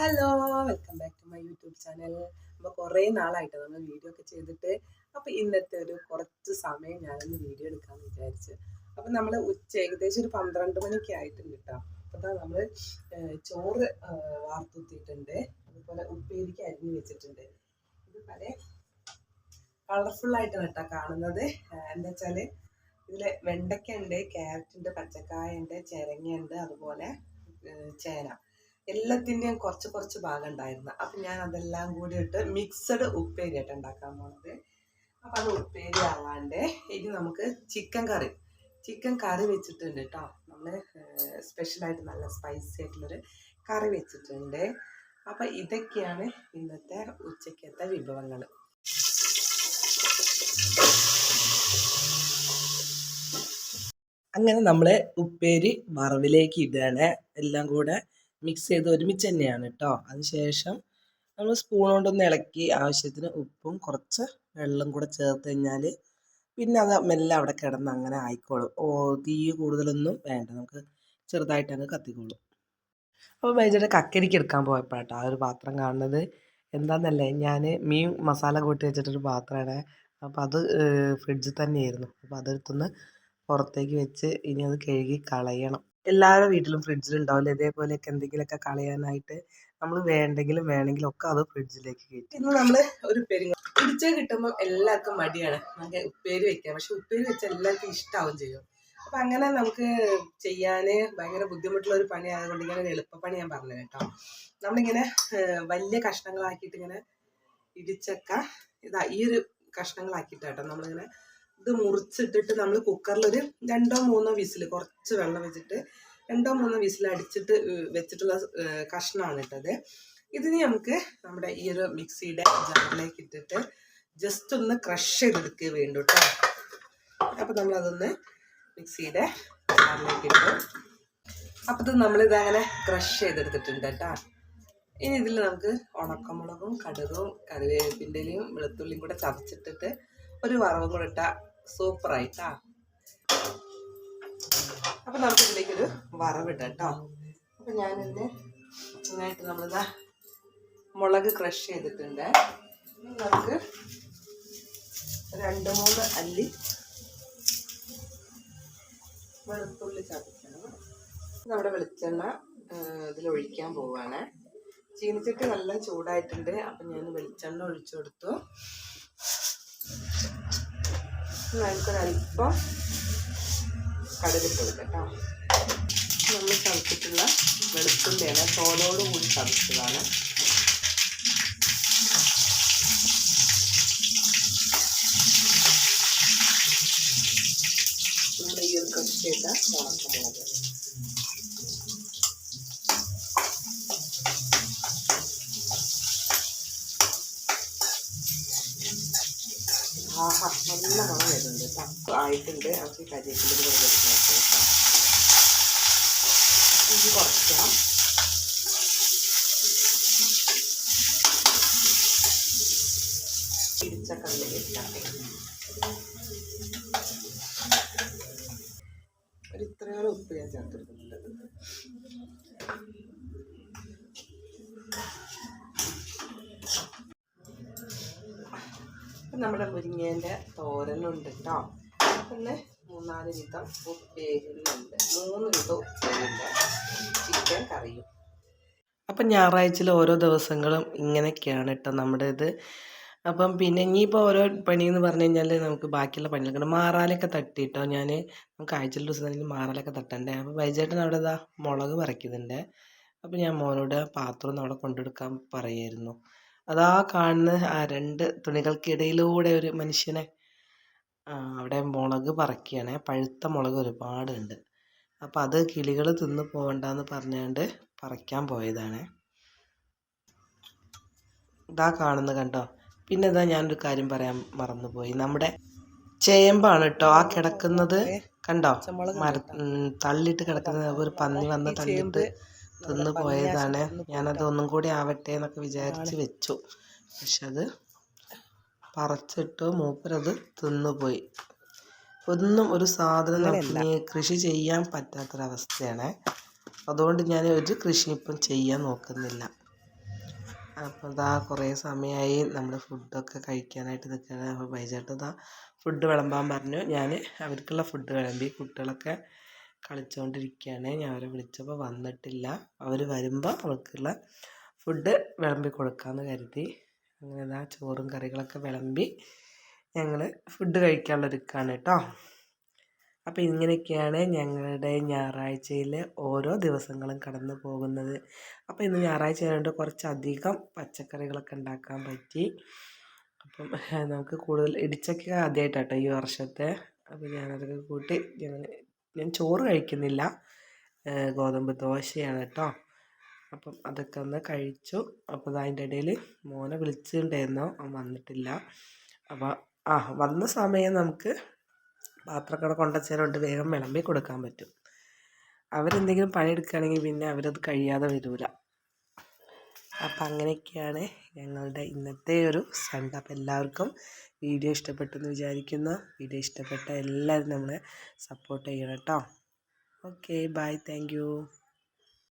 Hello welcome back to my YouTube channel. അപ്പോൾ കുറേ നാളായിട്ട് നമ്മൾ വീഡിയോ ഒക്കെ ചെയ്തിട്ട് അപ്പോൾ ഇന്നത്തെ ഒരു കുറച്ച് സമയം ഞാനൊന്ന് വീഡിയോ എടുക്കാമെന്ന് വിചാരിച്ച്. അപ്പം നമ്മൾ ഉച്ച ഏകദേശം ഒരു പന്ത്രണ്ട് മണിക്കെ ആയിട്ടുണ്ട് കേട്ടോ അപ്പോൾ നമ്മൾ ചോറ് വാർത്തുത്തിയിട്ടുണ്ട്. അതുപോലെ ഉപ്പേരിക്ക് അരിഞ്ഞ് വെച്ചിട്ടുണ്ട്. ഇത് പല കളർഫുൾ ആയിട്ടാണ് കേട്ടോ കാണുന്നത്. എന്താ വെച്ചാൽ ഇതിൽ വെണ്ടയ്ക്ക ഉണ്ട് ക്യാരറ്റ് ഉണ്ട് പച്ചക്കായ ഉണ്ട് ചിരങ്ങയുണ്ട് അതുപോലെ ചേന. എല്ലാത്തിന്റെയും കുറച്ച് കുറച്ച് ഭാഗം ഉണ്ടായിരുന്നു അപ്പം ഞാൻ അതെല്ലാം കൂടി ഇട്ട് മിക്സഡ് ഉപ്പേരി ആയിട്ട് ഉണ്ടാക്കാൻ പോണത്. അപ്പം അത് ഉപ്പേരി ആവാണ്ട് ഇനി നമുക്ക് ചിക്കൻ കറി. ചിക്കൻ കറി വെച്ചിട്ടുണ്ട് കേട്ടോ നമ്മൾ സ്പെഷ്യലായിട്ട് നല്ല സ്പൈസി ആയിട്ടുള്ളൊരു കറി വെച്ചിട്ടുണ്ട്. അപ്പം ഇതൊക്കെയാണ് ഇന്നത്തെ ഉച്ചക്കത്തെ വിഭവങ്ങൾ അങ്ങനെ നമ്മൾ ഉപ്പേരി വറവിലേക്ക് ഇടുകയാണ്. എല്ലാം കൂടെ മിക്സ് ചെയ്ത് ഒരുമിച്ച് തന്നെയാണ് കേട്ടോ അതിനുശേഷം നമ്മൾ സ്പൂൺ കൊണ്ടൊന്ന് ഇളക്കി ആവശ്യത്തിന് ഉപ്പും കുറച്ച് വെള്ളം കൂടെ ചേർത്ത് കഴിഞ്ഞാൽ പിന്നെ അത് മെല്ലെ അവിടെ കിടന്ന് അങ്ങനെ ആയിക്കോളും. ഓ തീ കൂടുതലൊന്നും വേണ്ട. നമുക്ക് ചെറുതായിട്ട് അങ്ങ് കത്തിക്കോളും. അപ്പോൾ ബൈജയുടെ കക്കരിക്ക് എടുക്കാൻ പോയപ്പോഴാട്ടോ ആ ഒരു പാത്രം കാണുന്നത്. എന്താണെന്നല്ലേ ഞാൻ മീൻ മസാല കൂട്ടി വെച്ചിട്ടൊരു പാത്രമാണ്. അപ്പോൾ അത് ഫ്രിഡ്ജിൽ തന്നെയായിരുന്നു. അപ്പോൾ അതെടുത്തൊന്ന് പുറത്തേക്ക് വെച്ച് ഇനി അത് കഴുകി കളയണം. എല്ലാവരുടെ വീട്ടിലും ഫ്രിഡ്ജിലുണ്ടാവില്ല ഇതേപോലെയൊക്കെ എന്തെങ്കിലുമൊക്കെ കളയാനായിട്ട് നമ്മൾ വേണ്ടെങ്കിലും വേണമെങ്കിലും ഒക്കെ അത് ഫ്രിഡ്ജിലേക്ക് കയറ്റി. ഇന്ന് നമ്മൾ ഒരു പെരുങ്ങ പിടിച്ച കിട്ടുമ്പോൾ എല്ലാവർക്കും മടിയാണ്. നമുക്ക് ഉപ്പേരി വെക്കാം. പക്ഷെ ഉപ്പേരി വെച്ചാൽ എല്ലാവർക്കും ഇഷ്ടമാവും ചെയ്യും. അപ്പം അങ്ങനെ നമുക്ക് ചെയ്യാൻ ഭയങ്കര ബുദ്ധിമുട്ടുള്ള ഒരു പണി ആയതുകൊണ്ട് ഇങ്ങനെ ഒരു എളുപ്പപ്പണി ഞാൻ പറഞ്ഞു കേട്ടോ. നമ്മളിങ്ങനെ വലിയ കഷ്ണങ്ങളാക്കിയിട്ട് ഇങ്ങനെ ഇടിച്ചക്ക ഇതാ ഈ ഒരു കഷ്ണങ്ങളാക്കിയിട്ട് കേട്ടോ നമ്മളിങ്ങനെ ഇത് മുറിച്ചിട്ടിട്ട് നമ്മൾ കുക്കറിൽ ഒരു രണ്ടോ മൂന്നോ വിസിൽ കുറച്ച് വെള്ളം വെച്ചിട്ട് രണ്ടോ മൂന്നോ വിസിൽ അടിച്ചിട്ട് വെച്ചിട്ടുള്ള കഷ്ണമാണ് ഇട്ടത്. ഇതിന് നമുക്ക് നമ്മുടെ ഈ ഒരു മിക്സിയുടെ ജാറിലേക്ക് ഇട്ടിട്ട് ജസ്റ്റ് ഒന്ന് ക്രഷ് ചെയ്തെടുക്കുക വേണ്ടു കേട്ടോ അപ്പം നമ്മളതൊന്ന് മിക്സിയുടെ ജാറിലേക്ക് ഇട്ടു. അപ്പം ഇത് നമ്മളിതങ്ങനെ ക്രഷ് ചെയ്തെടുത്തിട്ടുണ്ട് കേട്ടോ ഇനി ഇതിൽ നമുക്ക് ഉണക്കമുളകും കടുകും കറിവേപ്പിന്റെയും വെളുത്തുള്ളിയും കൂടെ ചതച്ചിട്ടിട്ട് ഒരു വറവും കൂടെ ഇട്ടാൽ സൂപ്പറായിട്ടാ. അപ്പം നമുക്ക് ഇതിലേക്കൊരു വറവിടാം കേട്ടോ അപ്പം ഞാനിത് നന്നായിട്ട് നമ്മളിതാ മുളക് ക്രഷ് ചെയ്തിട്ടുണ്ട്. നമുക്ക് രണ്ട് മൂന്ന് അല്ലി വെളുത്തുള്ളി ചതക്കണം. നമ്മുടെ വെളിച്ചെണ്ണ ഇതിൽ ഒഴിക്കാൻ പോവാണ്. ചീനിച്ചട്ടി നല്ല ചൂടായിട്ടുണ്ട്. അപ്പം ഞാൻ വെളിച്ചെണ്ണ ഒഴിച്ചു കൊടുത്തു. നമുക്കൊരല്പം കടുകിട്ട് കൊടുക്കാം കേട്ടോ. നമ്മൾ ചതച്ചിട്ടുള്ള വെളുത്തുള്ളിയാണ് തോലോട് കൂടി ചതച്ചതാണ് നമ്മുടെ ഈ ഒരു കട്ട് ചെയ്ത ഉണക്കമുളക്. ആഹാ നല്ല മണം വരുന്നുണ്ട്. കേട്ടോ ആയിട്ടുണ്ട്. നമുക്ക് കരിയേപ്പിന്റെ കുറച്ച് ചേർത്ത് വെക്കാം ഇഞ്ചി കുറയ്ക്കാം ഇടിച്ച കല്ലിലിട്ടാട്ടെ ഒരു ഇത്രയോളം ഉപ്പ് ഞാൻ ചേർത്തെടുക്കുന്നുണ്ട് നമ്മുടെ മുരിങ്ങേന്റെ തോരനുണ്ട് കേട്ടോ. പിന്നെ മൂന്നാൽ വിധം ഉപ്പേരികളുണ്ട് മൂന്ന് വിധം ഉപ്പേരിയുണ്ട്. ചിക്കൻ കറിയും. അപ്പം ഞായറാഴ്ചയിൽ ഓരോ ദിവസങ്ങളും ഇങ്ങനെയൊക്കെയാണ് കേട്ടോ നമ്മുടെ ഇത് അപ്പം പിന്നെ ഇനിയിപ്പോൾ ഓരോ പണി എന്ന് പറഞ്ഞു കഴിഞ്ഞാൽ നമുക്ക് ബാക്കിയുള്ള പണികളൊക്കെ മാറാലൊക്കെ തട്ടിട്ടോ ഞാൻ നമുക്ക് ആഴ്ചയിൽ ദിവസം തന്നെ മാറാലൊക്കെ തട്ടണ്ടേ. അപ്പോൾ വൈചേട്ടൻ അവിടെ ഇതാ മുളക് പറിക്കുന്നുണ്ട്. അപ്പോൾ ഞാൻ മോനോട് പാത്രം ഒന്ന് അവിടെ കൊണ്ടെടുക്കാൻ പറയായിരുന്നു. അതാ കാണുന്ന ആ രണ്ട് തുണികൾക്കിടയിലൂടെ ഒരു മനുഷ്യനെ അവിടെ മുളക് പറക്കുകയാണ്. പഴുത്ത മുളക് ഒരുപാടുണ്ട്. അപ്പോൾ അത് കിളികൾ തിന്ന് പോകണ്ടെന്ന് പറഞ്ഞുകൊണ്ട് പറിക്കാൻ പോയതാണ്. ഇതാ കാണുന്നത് കണ്ടോ? പിന്നെ ഇതാ ഞാനൊരു കാര്യം പറയാൻ മറന്നുപോയി. നമ്മുടെ ചേമ്പാണ് കേട്ടോ ആ കിടക്കുന്നത് കണ്ടോ? മര തള്ളിയിട്ട് കിടക്കുന്നത്. ഒരു പന്നി വന്ന് തള്ളിയിട്ട് തിന്നു പോയതാണ്. ഞാനത് ഒന്നും കൂടി ആവട്ടെ എന്നൊക്കെ വിചാരിച്ച് വെച്ചു. പക്ഷെ അത് പറിച്ചിട്ട് മൂപ്പരത് തിന്നുപോയി ഒന്നും ഒരു സാധനം നമുക്ക് കൃഷി ചെയ്യാൻ പറ്റാത്തൊരവസ്ഥയാണ്. അതുകൊണ്ട് ഞാൻ ഒരു കൃഷി ഇപ്പം ചെയ്യാൻ നോക്കുന്നില്ല. അപ്പോൾ ഇതാ കുറേ സമയമായി നമ്മൾ ഫുഡൊക്കെ കഴിക്കാനായിട്ട് നിൽക്കുകയാണ്. അപ്പോൾ ബൈജേട്ടൻ ഇതാ ഫുഡ് വിളമ്പാൻ പറഞ്ഞു. ഞാൻ അവർക്കുള്ള ഫുഡ് വിളമ്പി കുട്ടികളൊക്കെ കളിച്ചുകൊണ്ടിരിക്കുകയാണ് ഞാൻ അവരെ വിളിച്ചപ്പോൾ വന്നിട്ടില്ല. അവർ വരുമ്പോൾ അവർക്കുള്ള ഫുഡ് വിളമ്പി കൊടുക്കാമെന്ന് കരുതി. അങ്ങനെ ഇതാ ചോറും കറികളൊക്കെ വിളമ്പി ഞങ്ങൾ ഫുഡ് കഴിക്കാനുള്ളൊരുക്കാണ് കേട്ടോ അപ്പോൾ ഇങ്ങനെയൊക്കെയാണ് ഞങ്ങളുടെ ഞായറാഴ്ചയിൽ ഓരോ ദിവസങ്ങളും കടന്നു പോകുന്നത്. അപ്പോൾ ഇന്ന് ഞായറാഴ്ച ആയതുകൊണ്ട് കുറച്ചധികം പച്ചക്കറികളൊക്കെ ഉണ്ടാക്കാൻ പറ്റി. അപ്പം നമുക്ക് കൂടുതൽ ഇടിച്ചക്ക ആദ്യമായിട്ടാട്ടോ ഈ വർഷത്തെ. അപ്പോൾ ഞാനതൊക്കെ കൂട്ടി ഞങ്ങൾ ഞാൻ ചോറ് കഴിക്കുന്നില്ല. ഗോതമ്പ് ദോശയാണ് കേട്ടോ അപ്പം അതൊക്കെ ഒന്ന് കഴിച്ചു. അപ്പോൾ അതിന്റെ ഇടയിൽ മോനെ വിളിച്ചിട്ടുണ്ടായിരുന്നു. അവൻ വന്നിട്ടില്ല. അപ്പോൾ ആ വന്ന സമയം നമുക്ക് പാത്രക്കട കൊണ്ടുവച്ചതുകൊണ്ട് വേഗം വിളമ്പി കൊടുക്കാൻ പറ്റും. അവരെന്തെങ്കിലും പണിയെടുക്കുകയാണെങ്കിൽ പിന്നെ അവരത് കഴിയാതെ വരില്ല അപ്പം അങ്ങനെയൊക്കെയാണ് ഞങ്ങളുടെ ഇന്നത്തെ ഒരു സ്റ്റണ്ട് അപ്പം എല്ലാവർക്കും വീഡിയോ ഇഷ്ടപ്പെട്ടെന്ന് വിചാരിക്കുന്നു. വീഡിയോ ഇഷ്ടപ്പെട്ട എല്ലാവരും നമ്മളെ സപ്പോർട്ട് ചെയ്യണം കേട്ടോ. Okay bye thank